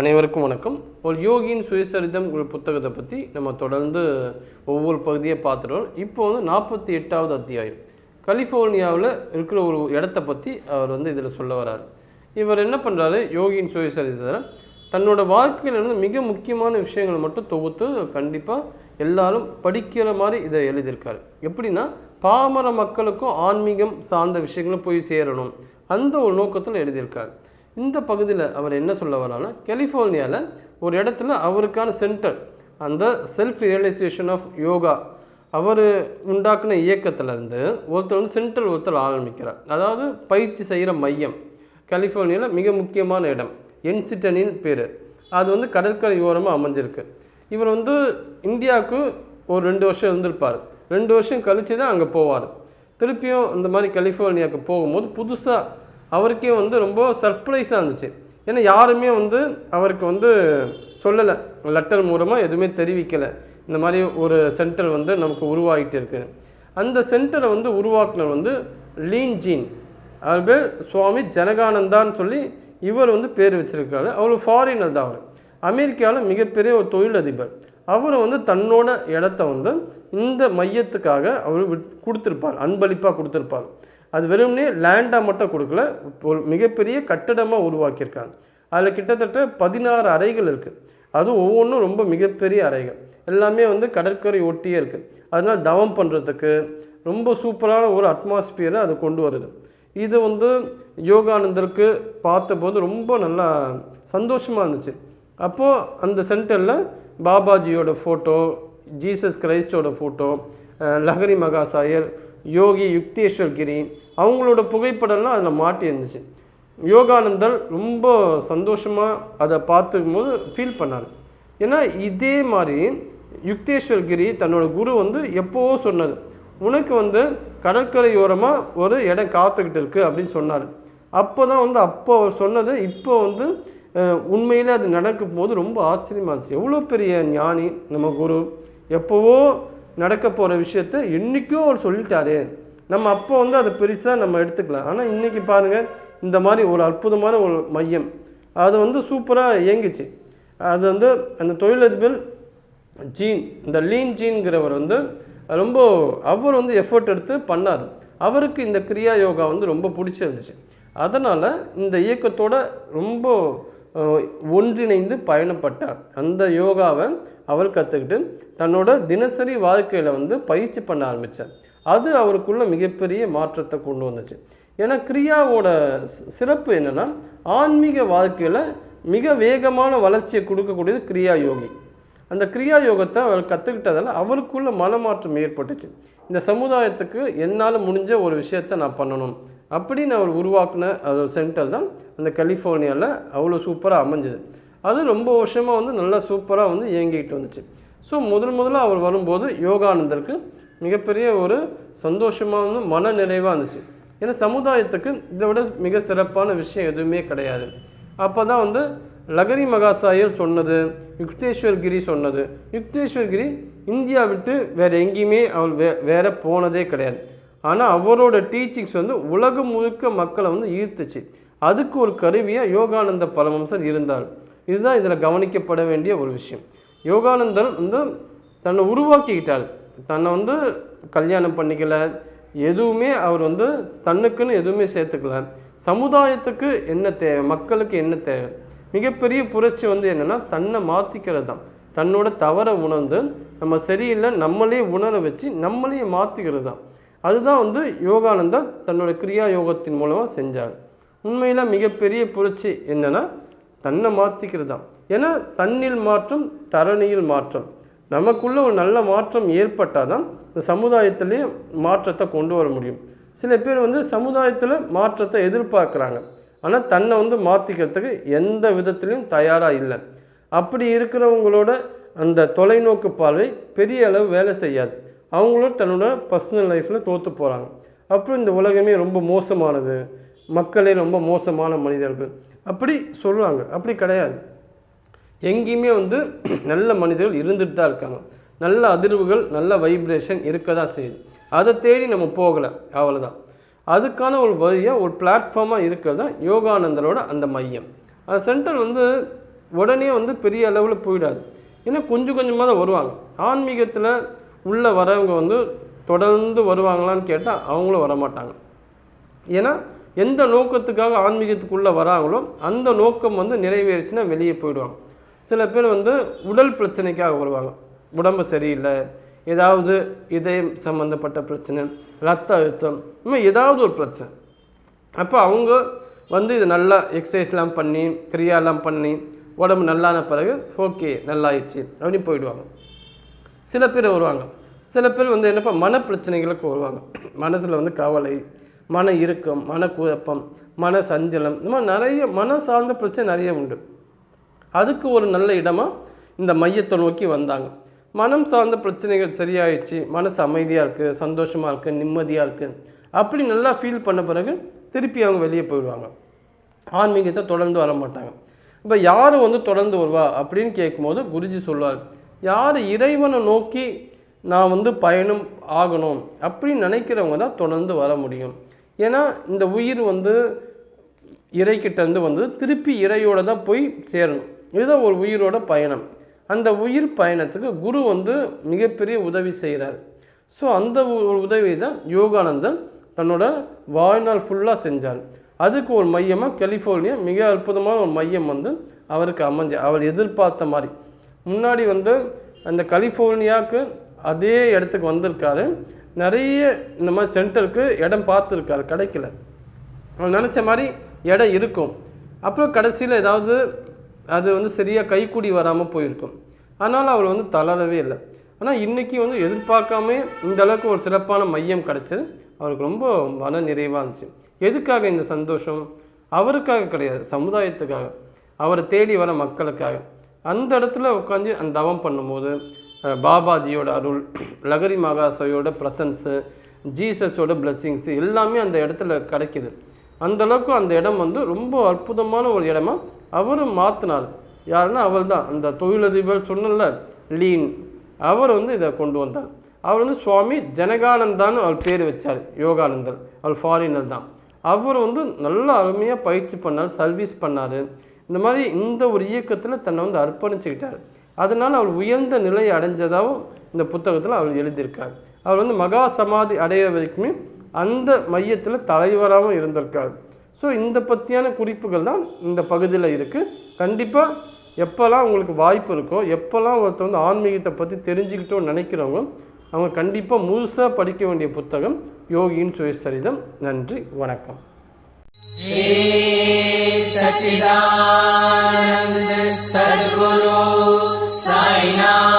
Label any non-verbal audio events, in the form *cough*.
அனைவருக்கும் வணக்கம். ஒரு யோகியின் சுயசரிதம் ஒரு புத்தகத்தை பற்றி நம்ம தொடர்ந்து ஒவ்வொரு பகுதியை பார்த்துட்டோம். இப்போ வந்து நாற்பத்தி எட்டாவது அத்தியாயம். கலிஃபோர்னியாவில் இருக்கிற ஒரு இடத்த பற்றி அவர் வந்து இதில் சொல்ல வரார் இவர் என்ன பண்ணுறாரு யோகியின் சுயசரிதத்தில் தன்னோட வாழ்க்கையில் இருந்து மிக முக்கியமான விஷயங்களை மட்டும் தொகுத்து கண்டிப்பாக எல்லாரும் படிக்கிற மாதிரி இதை எழுதியிருக்காரு. எப்படின்னா பாமர மக்களுக்கும் ஆன்மீகம் சார்ந்த விஷயங்களும் போய் சேரணும். அந்த ஒரு நோக்கத்தில் எழுதியிருக்காரு. இந்த பகுதியில் அவர் என்ன சொல்ல வரானா கலிஃபோர்னியாவில் ஒரு இடத்துல அவருக்கான சென்டர் அந்த செல்ஃப் ரியலைசேஷன் ஆஃப் யோகா அவர் உண்டாக்குன இயக்கத்திலேருந்து ஒருத்தர் வந்து சென்டர் ஒருத்தர் ஆரம்பிக்கிறார். அதாவது பயிற்சி செய்கிற மையம் கலிஃபோர்னியாவில் மிக முக்கியமான இடம் என்சிட்டனின் பேர். அது வந்து கடற்கரை ஓரமாக அமைஞ்சிருக்கு. இவர் வந்து இந்தியாவுக்கு ஒரு ரெண்டு வருஷம் இருந்திருப்பார். ரெண்டு வருஷம் கழித்து தான் அங்கே போவார். திருப்பியும் இந்த மாதிரி கலிஃபோர்னியாவுக்கு போகும்போது புதுசாக அவருக்கே வந்து ரொம்ப சர்ப்ரைஸாக இருந்துச்சு. ஏன்னா யாருமே வந்து அவருக்கு வந்து சொல்லலை. லெட்டர் மூலமாக எதுவுமே தெரிவிக்கலை. இந்த மாதிரி ஒரு சென்டர் வந்து நமக்கு உருவாகிட்டு இருக்கு. அந்த சென்டரை வந்து உருவாக்குனர் வந்து லீன் ஜீன். அவர் பேர் சுவாமி ஜனகானந்தான்னு சொல்லி இவர் வந்து பேர் வச்சிருக்காரு. அவர் ஃபாரினர் தான் அவர். அமெரிக்காவில் மிகப்பெரிய ஒரு தொழிலதிபர். அவர் வந்து தன்னோட இடத்த வந்து இந்த மையத்துக்காக அவர் விட் கொடுத்துருப்பார். அன்பளிப்பாக கொடுத்துருப்பார். அது வெறும்னே லேண்டாக மட்டும் கொடுக்கல ஒரு மிகப்பெரிய கட்டடமாக உருவாக்கியிருக்காங்க. அதில் கிட்டத்தட்ட பதினாறு அறைகள் இருக்குது அதுவும் ஒவ்வொன்றும் ரொம்ப மிகப்பெரிய அறைகள். எல்லாமே வந்து கடற்கரை ஒட்டியே இருக்குது அதனால் தவம் பண்ணுறதுக்கு ரொம்ப சூப்பரான ஒரு அட்மாஸ்பியரை அது கொண்டு வருது. இது வந்து யோகானந்தருக்கு பார்த்தபோது ரொம்ப நல்லா சந்தோஷமாக இருந்துச்சு. அப்போது அந்த சென்டரில் பாபாஜியோட ஃபோட்டோ ஜீசஸ் கிரைஸ்டோட ஃபோட்டோ லஹரி மகாசாயர் யோகி யுக்தேஸ்வர் கிரி அவங்களோட புகைப்படம்லாம் அதில் மாட்டி இருந்துச்சு. யோகானந்தர் ரொம்ப சந்தோஷமாக அதை பார்த்துக்கும் போது ஃபீல் பண்ணார். ஏன்னா இதே மாதிரி யுக்தேஸ்வர் கிரி தன்னோட குரு வந்து எப்போவோ சொன்னது உனக்கு வந்து கடற்கரையோரமாக ஒரு இடம் காத்துக்கிட்டு இருக்கு அப்படின்னு சொன்னார். அப்போ தான் வந்து அப்போ அவர் சொன்னது இப்போ வந்து உண்மையில் அது நடக்கும் போது ரொம்ப ஆச்சரியமாச்சு. இருந்துச்சு எவ்வளோ பெரிய ஞானி நம்ம குரு. எப்போவோ நடக்க போகிற விஷயத்த என்றைக்கோ அவர் சொல்லிட்டாரே. நம்ம அப்போ வந்து அதை பெருசாக நம்ம எடுத்துக்கலாம். ஆனால் இன்றைக்கி பாருங்கள் இந்த மாதிரி ஒரு அற்புதமான ஒரு மையம். அது வந்து சூப்பராக இயங்குச்சு. அது வந்து அந்த தொழிலதிபர் ஜீன் இந்த லீன் ஜீன்கிறவர் வந்து ரொம்ப அவர் வந்து எஃபர்ட் எடுத்து பண்ணார். அவருக்கு இந்த கிரியா யோகா வந்து ரொம்ப பிடிச்சிருந்துச்சு. அதனால் இந்த இயக்கத்தோட ரொம்ப ஒன்றிணைந்து பயணப்பட்டார். அந்த யோகாவை அவர் கற்றுக்கிட்டு தன்னோட தினசரி வாழ்க்கையில் வந்து பயிற்சி பண்ண ஆரம்பித்தார் அது அவருக்குள்ள மிகப்பெரிய மாற்றத்தை கொண்டு வந்துச்சு. ஏன்னா கிரியாவோட சிறப்பு என்னென்னா ஆன்மீக வாழ்க்கையில் மிக வேகமான வளர்ச்சியை கொடுக்கக்கூடியது கிரியா யோகி. அந்த கிரியா யோகத்தை அவர் கற்றுக்கிட்டதால அவருக்குள்ள மனமாற்றம் ஏற்பட்டுச்சு. இந்த சமுதாயத்துக்கு என்னால் முடிஞ்ச ஒரு விஷயத்தை நான் பண்ணணும். அப்படின்னு அவர் உருவாக்குன அது சென்டர் தான் அந்த கலிஃபோர்னியாவில் அவ்வளோ சூப்பராக அமைஞ்சது. அது ரொம்ப வருஷமாக வந்து நல்லா சூப்பராக வந்து இயங்கிட்டு வந்துச்சு. ஸோ முதல் முதல்ல அவர் வரும்போது யோகானந்தருக்கு மிகப்பெரிய ஒரு சந்தோஷமாக வந்து மன நிறைவாக இருந்துச்சு. ஏன்னா சமுதாயத்துக்கு இதை விட மிக சிறப்பான விஷயம் எதுவுமே கிடையாது. அப்போ தான் வந்து லகரி மகாசாயர் சொன்னது யுக்தேஸ்வர் கிரி சொன்னது. யுக்தேஸ்வர் கிரி இந்தியா விட்டு வேறு எங்கேயுமே அவர் வே வேற போனதே கிடையாது. ஆனால் அவரோட டீச்சிங்ஸ் வந்து உலகம் முழுக்க மக்களை வந்து ஈர்த்துச்சு. அதுக்கு ஒரு கருவியாக யோகானந்த பரமம்சர் இருந்தார். இதுதான் இதில் கவனிக்கப்பட வேண்டிய ஒரு விஷயம். யோகானந்தர் வந்து தன்னை உருவாக்கிக்கிட்டார். தன்னை வந்து கல்யாணம் பண்ணிக்கல. எதுவுமே அவர் வந்து தன்னுக்குன்னு எதுவுமே சேர்த்துக்கல. சமுதாயத்துக்கு என்ன தேவை? மக்களுக்கு என்ன தேவை? மிகப்பெரிய புரட்சி வந்து என்னென்னா தன்னை மாற்றிக்கிறது தான் தன்னோட தவறை உணர்ந்து நம்ம சரியில்லை நம்மளே உணர வச்சு நம்மளையே மாற்றிக்கிறது தான் அதுதான் வந்து யோகானந்தா தன்னோட கிரியா யோகத்தின் மூலமாக செஞ்சார். உண்மையில் மிகப்பெரிய புரட்சி என்னென்னா தன்னை மாற்றிக்கிறது தான் ஏன்னா தன்னில் மாற்றம் தரணியில் மாற்றம். நமக்குள்ளே ஒரு நல்ல மாற்றம் ஏற்பட்டால் தான் இந்த சமுதாயத்திலேயே மாற்றத்தை கொண்டு வர முடியும். சில பேர் வந்து சமுதாயத்தில் மாற்றத்தை எதிர்பார்க்குறாங்க. ஆனால் தன்னை வந்து மாற்றிக்கிறதுக்கு எந்த விதத்துலையும் தயாராக இல்லை. அப்படி இருக்கிறவங்களோட அந்த தொலைநோக்கு பார்வை பெரிய அளவு வேலை செய்யாது. அவங்களும் தன்னோட பர்சனல் லைஃப்பில் தோற்று போகிறாங்க அப்புறம் இந்த உலகமே ரொம்ப மோசமானது. மக்களே ரொம்ப மோசமான மனிதர்கள். அப்படி சொல்லுவாங்க. அப்படி கிடையாது. எங்கேயுமே வந்து *clears throat* நல்ல மனிதர்கள் இருந்துட்டு தான் இருக்காங்க. நல்ல அதிர்வுகள் நல்ல வைப்ரேஷன் இருக்க தான் செய்யுது. அதை தேடி நம்ம போகலை. அவ்வளோதான் அதுக்கான ஒரு வழியாக ஒரு பிளாட்ஃபார்மாக இருக்கிறது தான் யோகானந்தரோட அந்த மையம். அந்த சென்டர் வந்து உடனே வந்து பெரிய அளவில் போயிடாது. ஏன்னா கொஞ்சம் கொஞ்சமாக தான் வருவாங்க. ஆன்மீகத்தில் உள்ளே வரவங்க வந்து தொடர்ந்து வருவாங்களான்னு கேட்டால் அவங்களும் வரமாட்டாங்க. ஏன்னா எந்த நோக்கத்துக்காக ஆன்மீகத்துக்குள்ளே வராங்களோ அந்த நோக்கம் வந்து நிறைவேறுச்சுன்னா வெளியே போயிடுவாங்க. சில பேர் வந்து உடல் பிரச்சனைக்காக வருவாங்க. உடம்பு சரியில்லை ஏதாவது இதயம் சம்மந்தப்பட்ட பிரச்சனை ரத்த அழுத்தம் இன்னும் ஏதாவது ஒரு பிரச்சனை. அப்போ அவங்க வந்து இது நல்லா எக்ஸசைஸ்லாம் பண்ணி கிரியாலாம் பண்ணி உடம்பு நல்லான பிறகு ஓகே நல்லாயிடுச்சு அப்படின்னு போயிடுவாங்க. சில பேர் வருவாங்க. சில பேர் வந்து என்னப்பா மன பிரச்சனைகளுக்கு வருவாங்க. மனசில் வந்து கவலை மன இறுக்கம் மன குழப்பம் மன சஞ்சலம் இந்த மாதிரி நிறைய மன சார்ந்த பிரச்சனை நிறைய உண்டு. அதுக்கு ஒரு நல்ல இடமா இந்த மையத்தை நோக்கி வந்தாங்க. மனம் சார்ந்த பிரச்சனைகள் சரியாயிடுச்சு மனசு அமைதியாக இருக்குது சந்தோஷமாக இருக்குது நிம்மதியாக இருக்குது அப்படி நல்லா ஃபீல் பண்ண பிறகு திருப்பி அவங்க வெளியே போயிடுவாங்க. ஆன்மீகத்தை தொடர்ந்து வர மாட்டாங்க. இப்போ யார் வந்து தொடர்ந்து வருவா அப்படின்னு கேட்கும்போது குருஜி சொல்லுவார் யார் இறைவனை நோக்கி நான் வந்து பயணம் ஆகணும் அப்படின்னு நினைக்கிறவங்க தான் தொடர்ந்து வர முடியும். ஏன்னா இந்த உயிர் வந்து இறைக்கிட்டேருந்து வந்து திருப்பி இறையோட தான் போய் சேரணும். இதுதான் ஒரு உயிரோட பயணம். அந்த உயிர் பயணத்துக்கு குரு வந்து மிகப்பெரிய உதவி செய்கிறார் ஸோ அந்த ஒரு உதவி தான் யோகானந்தன் தன்னோட வாழ்நாள் ஃபுல்லாக செஞ்சார். அதுக்கு ஒரு மையமாக கலிஃபோர்னியா மிக அற்புதமான ஒரு மையம் வந்து அவருக்கு அமைஞ்சு அவர் எதிர்பார்த்த மாதிரி. முன்னாடி வந்து அந்த கலிஃபோர்னியாவுக்கு அதே இடத்துக்கு வந்திருக்காரு. நிறைய இந்த மாதிரி சென்டருக்கு இடம் பார்த்துருக்காரு கிடைக்கல. அவர் நினச்ச மாதிரி இடம் இருக்கும். அப்புறம் கடைசியில் ஏதாவது அது வந்து சரியாக கைக்கூடி வராமல் போயிருக்கும். அதனால் அவர் வந்து தளரவே இல்லை. ஆனால் இன்றைக்கி வந்து எதிர்பார்க்காம இந்த அளவுக்கு ஒரு சிறப்பான மையம் கிடச்சது அவருக்கு ரொம்ப மன நிறைவாக இருந்துச்சு. எதுக்காக இந்த சந்தோஷம்? அவருக்காக கிடையாது சமுதாயத்துக்காக. அவரை தேடி வர மக்களுக்காக. அந்த இடத்துல உட்காந்து அந்த தவம் பண்ணும்போது பாபாஜியோட அருள் *clears throat* லகரி மகாசையோட ப்ரசன்ஸு ஜீசஸோட பிளெஸ்ஸிங்ஸு எல்லாமே அந்த இடத்துல கிடைக்கிது. அந்தளவுக்கு அந்த இடம் வந்து ரொம்ப அற்புதமான ஒரு இடமா அவரும் மாற்றினார் யாருன்னா அவர் தான் அந்த தொழிலதிபர் சொன்னல லீன். அவர் வந்து இதை கொண்டு வந்தார். அவர் வந்து சுவாமி ஜனகானந்தான்னு அவர் பேர் வச்சார் யோகானந்தர். அவர் ஃபாரினர் தான். அவர் வந்து நல்லா அருமையாக பயிற்சி பண்ணார் சர்வீஸ் பண்ணார். இந்த மாதிரி இந்த ஒரு இயக்கத்தில் தன்னை வந்து அர்ப்பணிச்சுக்கிட்டார். அதனால் அவர் உயர்ந்த நிலையை அடைஞ்சதாகவும் இந்த புத்தகத்தில் அவர் எழுதியிருக்கார். அவர் வந்து மகா சமாதி அடைய வரைக்குமே அந்த மையத்தில் தலைவராகவும் இருந்திருக்கார். ஸோ இந்த பற்றியான குறிப்புகள் தான் இந்த பகுதியில் இருக்குது கண்டிப்பாக எப்போல்லாம் உங்களுக்கு வாய்ப்பு இருக்கோ எப்போல்லாம் ஒருத்தர் வந்து ஆன்மீகத்தை பற்றி தெரிஞ்சுக்கிட்டோம் நினைக்கிறவங்க அவங்க கண்டிப்பாக முழுசாக படிக்க வேண்டிய புத்தகம் யோகியின் சுயசரிதம். நன்றி வணக்கம். सचिदानन्द सद्गुरु सायना